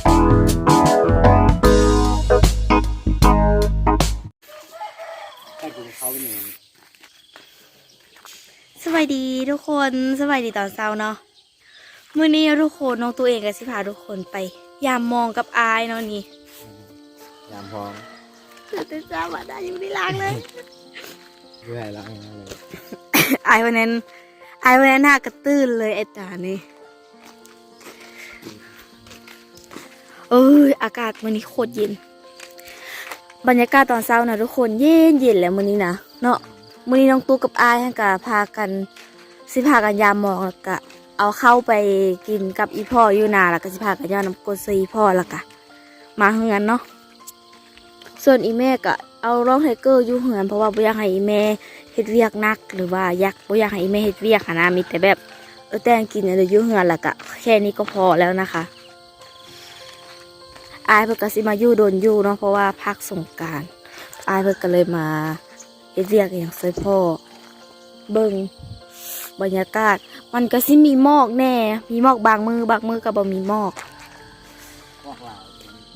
สวัสดีทุกคนสวัสดีตอนเช้าเนาะมื้อนี้ทุกคนน้องตัวเองก็สิพาทุกคนไป ยามมองกับอายเนาะนี่ยามพร้อมตื่นเต้นจ้าว่าได้อยู่ที่ล้างเลยเพื่อให้ละงานเลยอายวันนั้นอายวันนั้นหน้ากระตื้นเลยไอ้ตานี่ เอ้ยอากาศมื้อนี้โคตรเย็น บรรยากาศตอนเช้านะทุกคนเย็นเย็นแล้วมื้อนี้นะเนาะมื้อนี้น้องตู้กับอายหั่นก็พากันสิพากันยามมองแล้วก็เอาเข้าไปกินกับอีพ่ออยู่นาแล้วก็สิพากันย้อนน้ำกสีพ่อแล้วก็มาเฮือนเนาะส่วนอีแม่ก็เอาร้องไทเกอร์อยู่เฮือนเพราะว่าบ่อยากให้อีแม่เฮ็ดเวียกนัก หรือว่าอยากบ่อยากให้อีแม่เฮ็ดเวียกขนนะมีแต่แบบเออแต่งกินอะไรอยู่เฮือนแล้วก็แค่นี้ก็พอแล้วนะคะ อายเพิ่นก็สิมาอยู่โดนอยู่เนาะเพราะว่าพักสงการอายเพิ่นก็เลยมาเฮ็ดเวียกอย่างใส่พ่อ เบิ่งบรรยากาศ มันก็สิมีหมอกแน่ มีหมอกบางมือบางมือก็บ่มีหมอก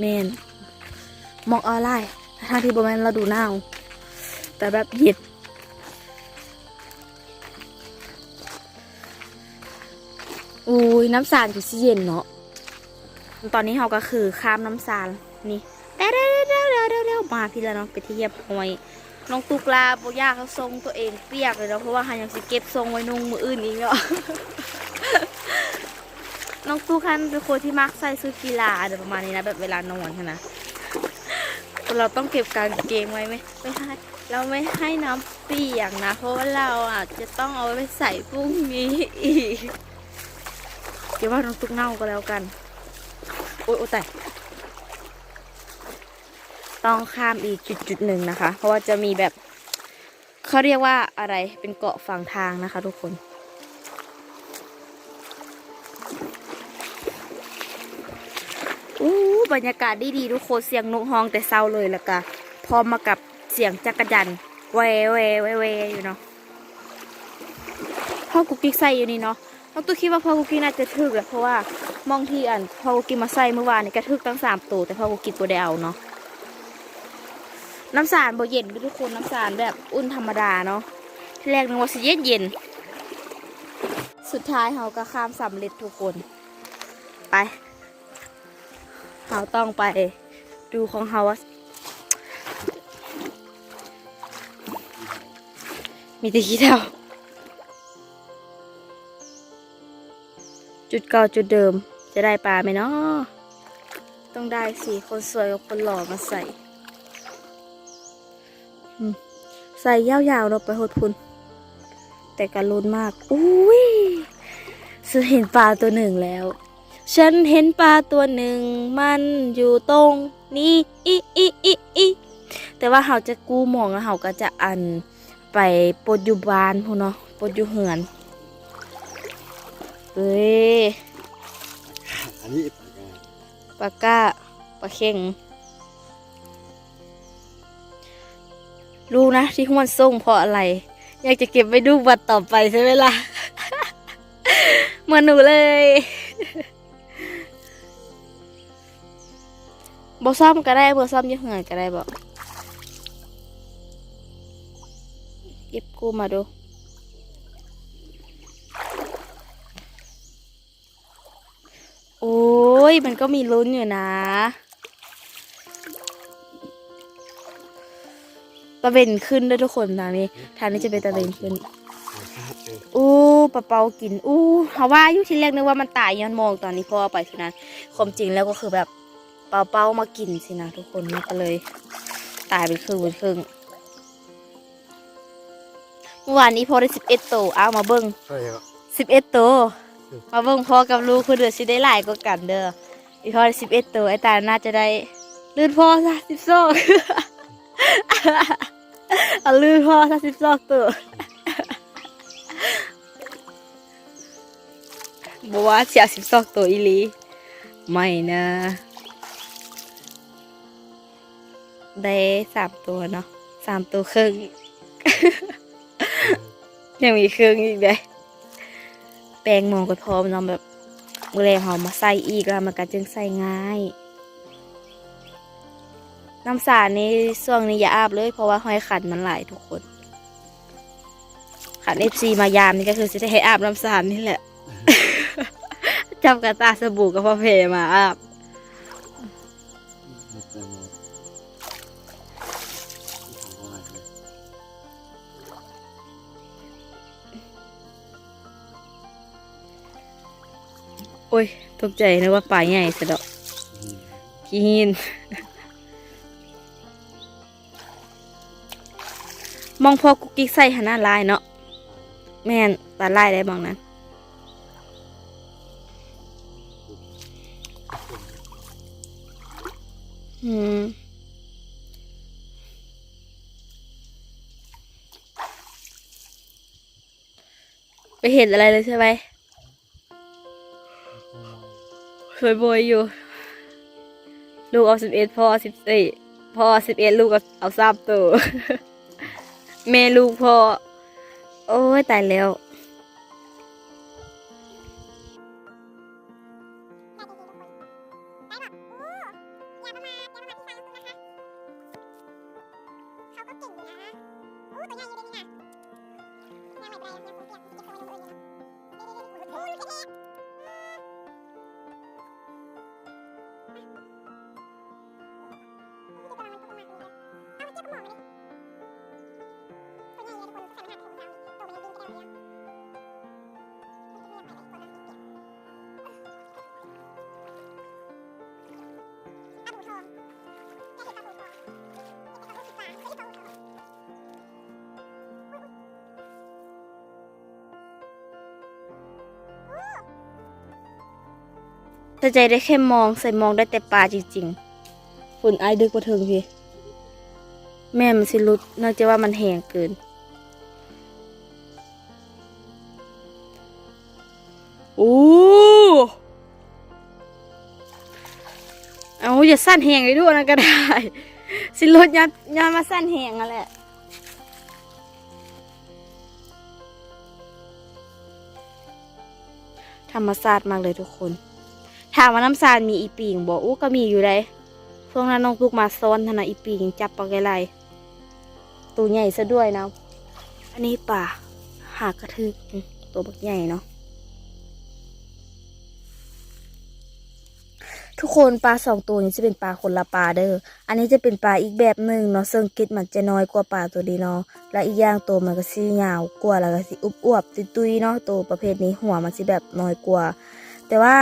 แม่นหมอกออนไลน์ทางที่บ่แม่นเราดูหนาวแต่แบบเย็นอุ้ยน้ำสารก็สิเย็นเนาะ ตอนนี้เราก็คือข้ามน้ำสารนี่เร็วเร็วเร็วเร็วเร็วมาพี่แล้วเนาะไปที่เยียบหอยน้องตุกลาบยากเขาทรงตัวเองเปียกเลยเนาะเพราะว่าหายังสิเก็บทรงไว้นุ่งมืออื่นอีกเนาะน้องตุกคันเป็นคนที่มักใส่ชุดกีฬาอะไรประมาณนี้นะแบบเวลานอนนะเราต้องเก็บกางเกงไว้ไหมไม่ให้เราไม่ให้น้ำเปียกนะ เพราะว่าเราอะจะต้องเอาไว้ใส่พรุ่งนี้อีกเดี๋ยวว่าน้องตุกเน่าก็แล้วกัน โอ๊ยโอ๊ยแต่ต้องข้ามอีกจุดจุดหนึ่งนะคะ เพราะว่าจะมีแบบเขาเรียกว่าอะไรเป็นเกาะฝั่งทางนะคะ ทุกคนอู้บรรยากาศดีดีทุกคนเสียงนกฮองแต่เศร้าเลยล้วก็พร้อมมากับเสียงจักรจันทร์แวแวแวแวอยู่เนาะพ่อกุ๊กกิ๊กใส่อยู่นี่เนาะน้องตู้คิดว่าพ่อกุ๊กกิ๊กน่าจะทึกแหละเพราะว่า มองที่อันพอกุ๊กกิ๊กมาใส่เมื่อวานนี่ก็ทึกตั้งสามตัวแต่พอกุ๊กกิ๊กตัวได้เอาเนาะน้ำสารบ่เย็นทุกคนน้ำสารแบบอุ่นธรรมดาเนาะที่แรกนึกว่าสิเย็นเย็น สุดท้ายเราก็ข้ามสำเร็จทุกคน ไปเราต้องไปดูของเขาว่ามีแต่ขี้เท่าจุดเก่าจุดเดิม จะได้ปลาไหมเนาะต้องได้สิคนสวยกับคนหล่อมาใส่ใส่ยาวๆเราไปหดพุนแต่การลุ้นมาก อุ้ยฉันเห็นปลาตัวหนึ่งแล้ว ฉันเห็นปลาตัวหนึ่ง มันอยู่ตรงนี้อีอีอีอีแต่ว่าเขาจะกู้มองแล้วเขาก็จะอันไปปดอยู่บ้านพวกเนาะปดอยู่เหือนเอ้ย อันนี้ปากกาปลาก้าปลาเข่งรู้นะที่ห้วนส่งเพราะอะไร อยากจะเก็บไปดูบัตรต่อไปใช่ไหมล่ะเมือนหนูเลยบอซ่อมก็ได้บอซ่อมยังเหือนก็ได้บอกเก็บกูมาดู โอ้ยมันก็มีลุ้นอยู่นะตะเวนขึ้นด้วยทุกคนทางนี้ทางนี้จะเป็นตะเวนขึ้นอู้ปลาเปากินอู้เขาว่าอยู่ที่แรกนึกว่ามันตายย้อนมองตอนนี้พอเอาไปคือนั้นความจริงแล้วก็คือแบบปลาเปามากินสินะทุกคนมันก็เลย ตายเป็นครึ่งเป็นครึ่งเมื่อวานนี้พอได้สิบเอ็ดตัวเอามาเบิ้งใช่ครับสิบเอ็ดตัว มาเบิ่งพ่อกับลูกคือเดือดสิได้หลายกว่ากันเด้ออีพ่อสิบเอ็ดตัวไอ้ตาน่าจะได้ลื่นพ่อซะสิบสองเอาลื่นพ่อซะสิบสองตัวบอกว่าเสียสิบสองตัวอีลีไม่นะได้สามตัวเนาะสามตัวครึ่งยังมีครึ่งอีกเด้ แปลงมองก็พร้อมเนาะแบบมือแรงเขามาใส่อีกแล้วมันก็จึงใส่ง่าย น้ำสาดนี้ช่วงนี้อย่าอาบเลย เพราะว่าหอยขันมันหลายทุกคนขันเอฟซีมายามนี่ก็คือจะได้ให้อาบน้ำสาดนี่แหละจับกระตาสบู่กับพ่อเพมาอาบ อ้ย ตกใจนึกว่าปลาใหญ่สะดอกอืมขี้หินมองพอกุกกิ๊กใส่หันหน้าลายเนาะแม่นตาลายได้บางนั้นอืมไปเห็นอะไรเลยใช่ไหม สวยโบยอยู่ ลูกเอาสิบเอ็ดพ่อสิบสี่พ่อสิบเอ็ดลูกเอาเอาสามตัว แม่ลูกพ่อ โอ้ยตายแล้ว แต่ใจได้แค่มองใส่มองได้แต่ปลาจริงๆฝุ่นไอายดึกกว่าเทิงพี่ แม่มันสิรุดน่าจะว่ามันแห้งเกิน โอ้เอาอย่าสั้นแหงเลยด้วยนะก็ได้ สิรถยัดยัดมาสั้นแหงอะแหละธรรมศาสตร์มากเลยทุกคน ถามว่าน้ำซานมีอีปิงบอกอู้ก็มีอยู่ได้ช่วงนั้นน้องลูกมาซ้อนธนาอีปิงจับปลาไกไรตัวใหญ่ซะด้วยนะ อันนี้ป่าหากระทึกตัวบักใหญ่เนาะทุกคนปลาสองตัวนี้จะเป็นปลาคนละปลาเด้อ อันนี้จะเป็นปลาอีกแบบหนึ่งเนาะซึ่งกิดมันจะน้อยกว่าปลาตัวดีเนาะ และอีกอย่างตัวมันก็สิยาวกว่าแล้วก็สิอุบอวบตุยๆเนาะตัวประเภทนี้หัวมันสิแบบน้อยกว่า แต่ว่า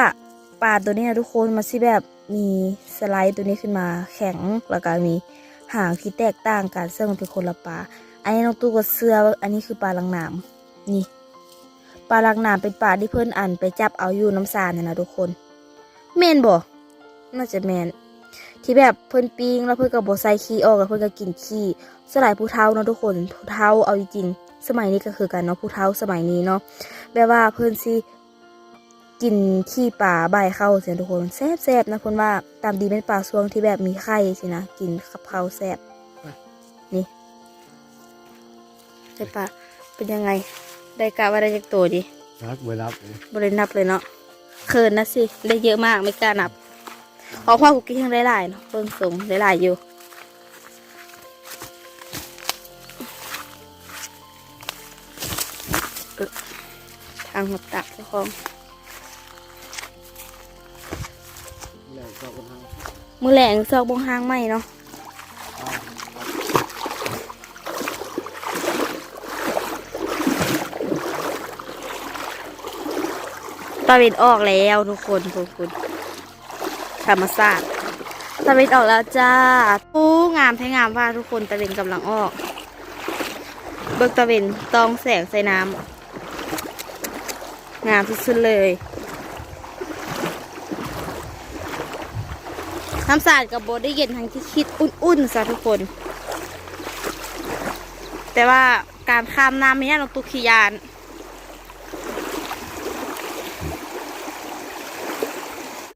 ปลาตัวนี้นะทุกคนมันสิแบบมีสไลด์ตัวนี้ขึ้นมาแข็งแล้วก็มีหางที่แตกต่างกันซึ่งมันเป็นคนละปลาอันนี้น้องตู้ก็เสื้อว่าอันนี้คือปลาลังน้ำนี่ปลาลังน้ำเป็นปลาที่เพื่อนอันไปจับเอาอยู่น้ำซานนะนะทุกคนเมนบ่น่าจะแมนที่แบบเพื่อนปิ้งแล้วเพื่อนก็บใส่ขี้ออกแล้วเพื่อนก็กินขี้สลายผู้เฒ่าเนาะทุกคนผู้เฒ่าเอาจริงสมัยนี้ก็คือกันเนาะผู้เฒ่าสมัยนี้เนาะแบบว่าเพื่อนสิ กินขี้ปลาใบเข้าเสียทุกคนแซ่บๆนะเพื่อนว่าตามดีเป็นปลาซวงที่แบบมีไข่สินะกินกับข้าวแซ่บนี่ใช่ปะเป็นยังไง ได้กะว่าได้จากตัวดิรักเวลาเลยบรินับเลยเนาะเขินนะสิได้เยอะมากไม่กล้านับของพ่อกุกกี้ยังได้หลายเนาะเพิ่งสูงได้หลายอยู่เอ้อทางหัวตักเจ้าของ มือแหลงซอกบงหางไหมเนาะตะเวนออกแล้วทุกคนทุกคนธรรมศาสตร์ตะเวนออกแล้วจ้าโอ้งามแท้งามว่าทุกคนตะเวนกำลังออก เบิกตะเวนตองแสงใส่น้ำงามสุดๆเลย น้ำสาดกับโบได้เย็นทั้งที่คิดอุ่นๆซะทุกคน แต่ว่าการข้ามน้ำไม่ยากลงตุกขียาน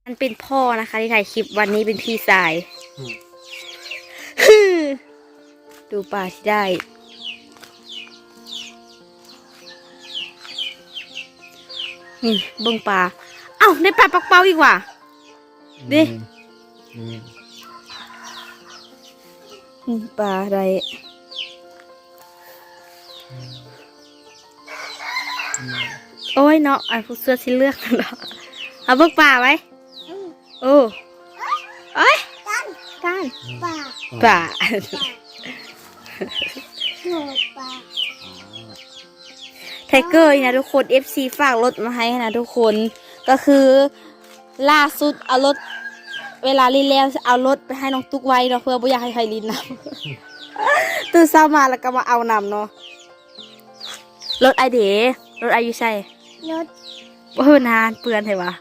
มันเป็นพ่อนะคะที่ถ่ายคลิปวันนี้เป็นพี่สายดูปลาที่ได้ นี่เบิ่งปลา เอ้าาได้ปลาปักเป้าอีกว่ะดินี่อืม ปลาอะไรโอ้ยเนาะไอ้ผู้เสื้อสีเลือกเนาะเอาเบิกปลาไว้โอ้เอ้ยกันป่าปลาหนูป่าไทเกอร์นี่นะทุกคน FC ฝากรถมาให้นะทุกคน ก็คือ ล่าสุดเอารถ เวลาลินแล้วเอารถไปให้น้องตุ๊กไว้เนาะเพื่อบ่อยากให้ใครลินนำตื่นเช้ามาแล้วก็มาเอานำเนาะรถไอเดรถไออยูใช่รถเออนานเปื้อนเถอะวะ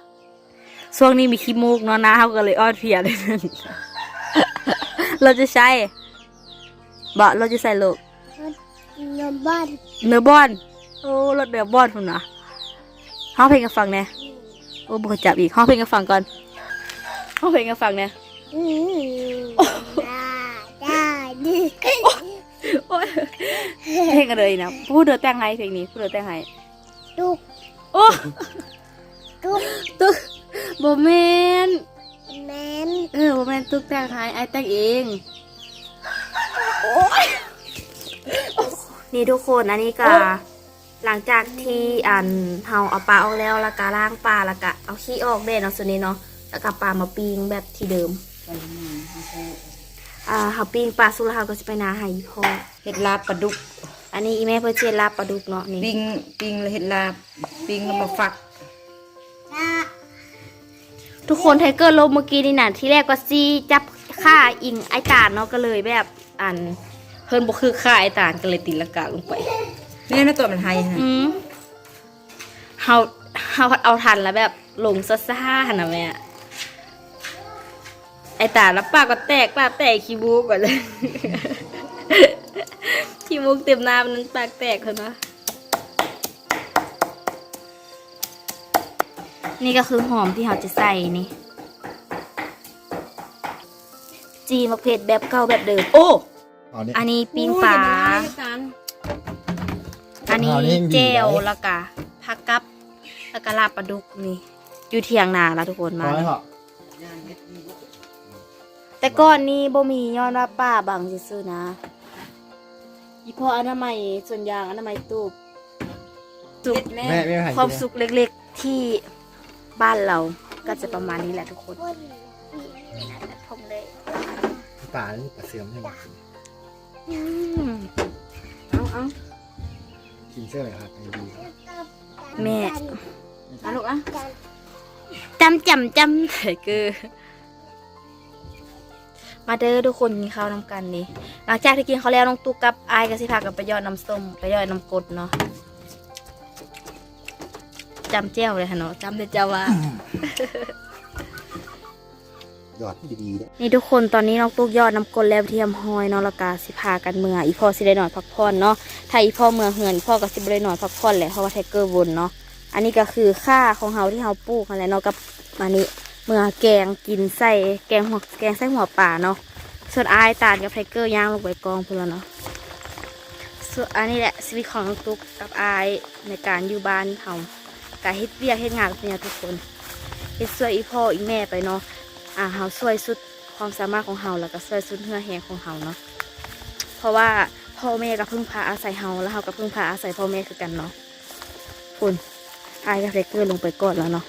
ช่วงนี้มีขี้มูกเนาะนะเขาก็เลยอ้อนเพลียเลยเราจะใช้บ่เราจะใส่ลูกรถบ้านเนื้อบอนโอ้รถเนื้อบอนคุณนะห้องเพลงกันฟังแน่โอ้บุกจับอีกห้องเพลงกันฟังก่อน ห้องเพลงกันฟังแน่อืมได้ได้ดิโอ้ยเพลงกันเลยนะพูดเดือแต่งให้เพลงนี้พูดเดือแต่งให้ตุกโอ้ตุกตุ๊กโบแมนแมนเออโบแมนตุ๊กแต่งให้ไอแต่งเองโอ้ยนี่ทุกคนอันนี้ก็หลังจากที่อันเฮาเอาปลาออกแล้วแล้วก็ล้างปลาแล้วก็เอาขี้ออกได้เนาะส่วนนี้เนาะ แล้วก็ปลามาปิ้งแบบที่เดิมอ่าเฮาปิ้งปลาสุกแล้วเฮาก็สิไปนาให้อีพ่อเห็ดลาบปลาดุกอันนี้อีแม่เพิ่นเจียนลาบปลาดุกเนาะนี่ปิ้งปิ้งแล้วเห็ดลาบปิ้งแล้วมาฟักตาทุกคนไทเกอร์ลบเมื่อกี้นี่น่ะที่แรกก็ซี่จับฆ่าอิงไอตาลเนาะก็เลยแบบอันเพิ่นบ่คือฆ่าไอตาลก็เลยตีลังกาลงไปนี่นะตัวมันไทยนะอืมเฮาเฮาเอาทันแล้วแบบลงซ่าๆหั่นน่ะแม่ ไอตาลแล้วปากก็แตกปากแตกขี้มูกก่อนเลยขี้มูกเต็มหน้ามันปากแตกเถอะเนาะนี่ก็คือหอมที่เราจะใส่นี่จีมะเผ็ดแบบเก่าแบบเดิมโอ้เอาเนี่ยอันนี้ปิ้งปลาอันนี้เอานี่ยังดีเจลเลยแล้วก็ผักกับแล้วก็ลาบปลาดุกนี่อยู่เทียงนาแล้วทุกคนพมาอ แล้วเหรอแต่ก่อนนี้บ่มีย้อนว่าป้าบางซื่อๆนะอีพออนามัยส่วนยางอนามัยตูบสุขแม่แม่หายความสุขเล็กๆที่บ้านเราก็จะประมาณนี้แหละทุกคนคนผมเลยป่านี่ป่าเสื่อมใช่ไหมอืมเอาเอากินเสื้ออะไรครับไอ้ดีแม่เอาลูกอะจำจำจำเถอะคือ มาเด้อทุกคนกินข้าวนำกันนี่หลังจากที่กินเขาวแล้วน้องตุ๊กกับอายกับสิพากันไปยอดน้ำส้มไปยอดน้ำกรดเนาะจำเจ้าเลยฮะเนาะจำแต่เจ้าว่าหยอดดีๆเนี่ยนี่ทุกคนตอนนี้น้องตุ๊กยอดน้ำกลแล้วเทียมหอยเนาะแล้วก็สิพากันเมืออีพ่อสิได้นอนพักผ่อนเนาะถ้าอีพ่อเมือเหือนอีพ่อก็สิบ่ได้นอนพักผ่อนแหละเพราะว่าไทเกอร์วนเนาะอันนี้ก็คือค่าของเฮาที่เฮาปลูกอะไรเนาะกับอันนี้ เมื่อแกงกินใส่แกงหัวแกงใส่หัวป่าเนาะส่วนอายตาลกับไทเกอร์ย่างลงไปกองพุ่นแล้วเนาะส่วนอันนี้แหละชีวิตของน้องตุ๊กกับอายในการอยู่บ้านเฮาการเฮ็ดเวียกเฮ็ดงานเนี่ยทุกคนเฮ็ดช่วยอีพ่ออีแม่ไปเนาะอ่าเฮาช่วยสุดความสามารถของเฮาแล้วก็ช่วยสุดเหื่อแหงของเฮาเนาะเพราะว่าพ่อแม่ก็พึ่งพาอาศัยเฮาแล้วเฮาก็พึ่งพาอาศัยพ่อแม่คือกันเนาะคุณอายกับเรเกอร์ลงไปก่อนแล้วเนาะ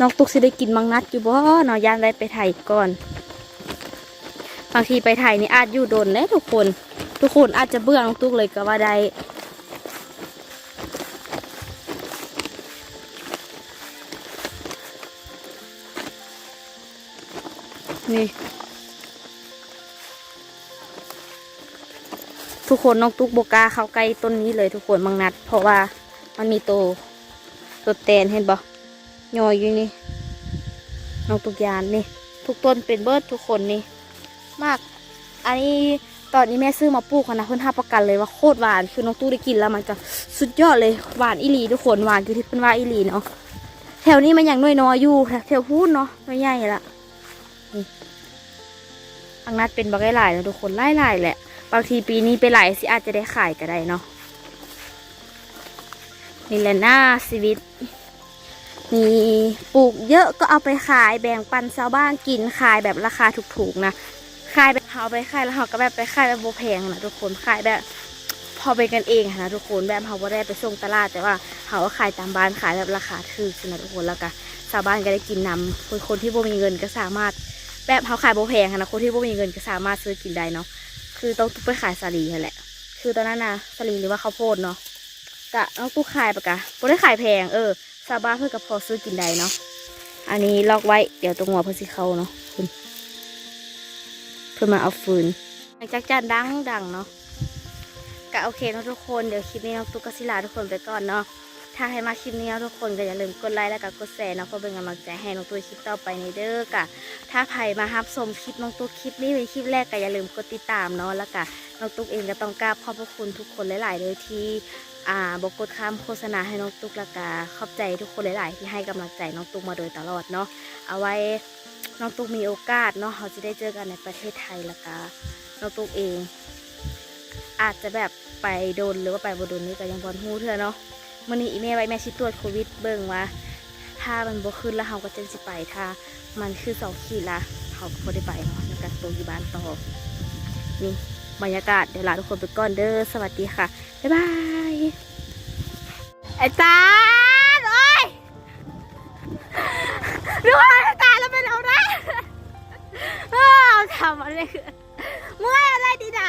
น้องตุ๊กสิได้กินมังนัดอยู่บ่เนาะย่านได้ไปไถ่ายก่อน บางทีไปไถ่ายนี่อาจอยู่โดนเด้ทุกคน ทุกคนอาจจะเบื่อน้องตุ๊กเลยก็ว่าได้นี่ทุกคนน้องตุ๊กโบกาเข้าใกล้ต้นนี้เลยทุกคนบางนัด เพราะว่ามันมีตัวตัวแตนเห็นบ่ ยอยอยู่นี่น้องตุกยานนี่ ทุกต้นเป็นเบิร์ดทุกคนนี่ มาก อันนี้ตอนนี้แม่ซื้อมาปลูกอะนะเพื่อนห้าประกันเลยว่าโคตรหวานคือน้องตุ๊กได้กินแล้วมันก็สุดยอดเลยหวานอีหลีทุกคนหวานคือที่เพื่อนว่าอีหลีเนาะแถวนี้มันยังน้อยๆอยู่แถวพูดเนาะน้อยใหญ่ละอังนัดเป็นบักหลายๆนะทุกคนหลายๆแหละบางทีปีนี้ไปหลายสิอาจจะได้ขายก็ได้เนาะนี่แหละหน้าชีวิต มีปลูกเยอะก็เอาไปขายแบ่งปันชาวบ้านกินขายแบบราคาถูกๆนะขายแบบเอาไปขายแล้วเขาก็แบบไปขายแบบโบแพงนะทุกคนขายแบบ พอเป็นกันเองนะทุกคนแบบเขาไ่ได้ไปส่งตลาดแต่ว่าเขาก็ขายตามบ้านขายแบบราคาถูกนะทุกคนแล้วก็ชาวบ้านก็ได้กินนำคนคนที่บ่มีเงินก็สามารถ แบบเขาขายโบแพงนะคนที่บ่มีเงินก็สามารถซื้อกินได้เนาะคือต้องไปขายสาลีนั่นแหละ คือตอนนั้นนะสาลีหรือว่าข้าวโพดเนาะกะน้องตู้ขายปะกะบ่ได้ขายแพงเออาวบ้านเพื่อกับพอซื้อกินได้เนาะอันนี้ล็อกไว้เดี๋ยวตรงหัวเพื่อสิเข้าเนาะเพิ่นเพื่อมาเอาฟืนหลังจากจานดังดังเนาะก็โอเคนะทุกคนเดี๋ยวคลิปนี้น้องตุ๊กกบศิลาทุกคนไปก่อนเนาะถ้าให้มาคลิปนี้นะทุกคนก็อย่าลืมกดไลค์และก็กดแชร์นะเพื่อเป็นกำลังใจให้น้องตุ๊กคลิปต่อไปในเด้อกะถ้าใครมารับชมคลิปน้องตุ๊กคลิปนี้เป็นคลิปแรกก็อย่าลืมกดติดตามเนาะแล้วก็น้องตุ๊กเองก็ต้องกราบขอบพระคุณทุกคนหลาย ๆ เลยที่ อ่าบอกกดคำโฆษณาให้น้องตุ๊กละก็ขอบใจทุกคนหลาย ๆ ที่ให้กำลังใจน้องตุ๊กมาโดยตลอดเนาะเอาไว้น้องตุ๊กมีโอกาสเนาะเราจะได้เจอกันในประเทศไทยละก็น้องตุ๊กเอง อาจจะแบบไปโดนหรือว่าไปบ่โดนนี่ก็ยังบอลฮู้เธอเนาะมื่อนี้อีเมลไว้แม่ชิตรวจโควิดเบิ่งว่าถ้ามันบ่ขึ้นแล้วเฮาก็จังสิไปถ้า มันคือสองขีดละเฮาก็บ่ได้ไปเนาะแล้วก็ตัวอยู่บ้านต่อนี่บรรยากาศเดี๋ยวลาทุกคนไปก่อนเด้อสวัสดีค่ะบ๊ายบาย ไอ้ตาลโอ้ยดูไอ้ตาแล้วเป็นเอาได้เออทำอะไรคือเมื่อยอะไรดีน่ะ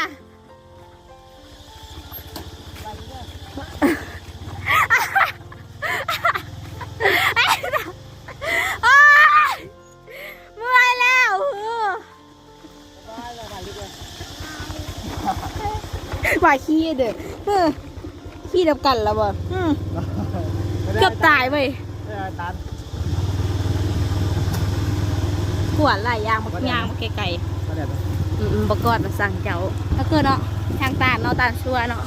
โอ๊ยเมื่อยแล้วเออว่าขี้เด้อ เออขี้ดับกันแล้วบ่อืมเกือบตายเว้ยตามปวดหลายอย่างบักยางบักไก่ก็ได้ๆอืมๆบักกอดมาสั่งเจ้าถ้าเกิดเนาะทางตาลเนาะตาลชัวเนาะ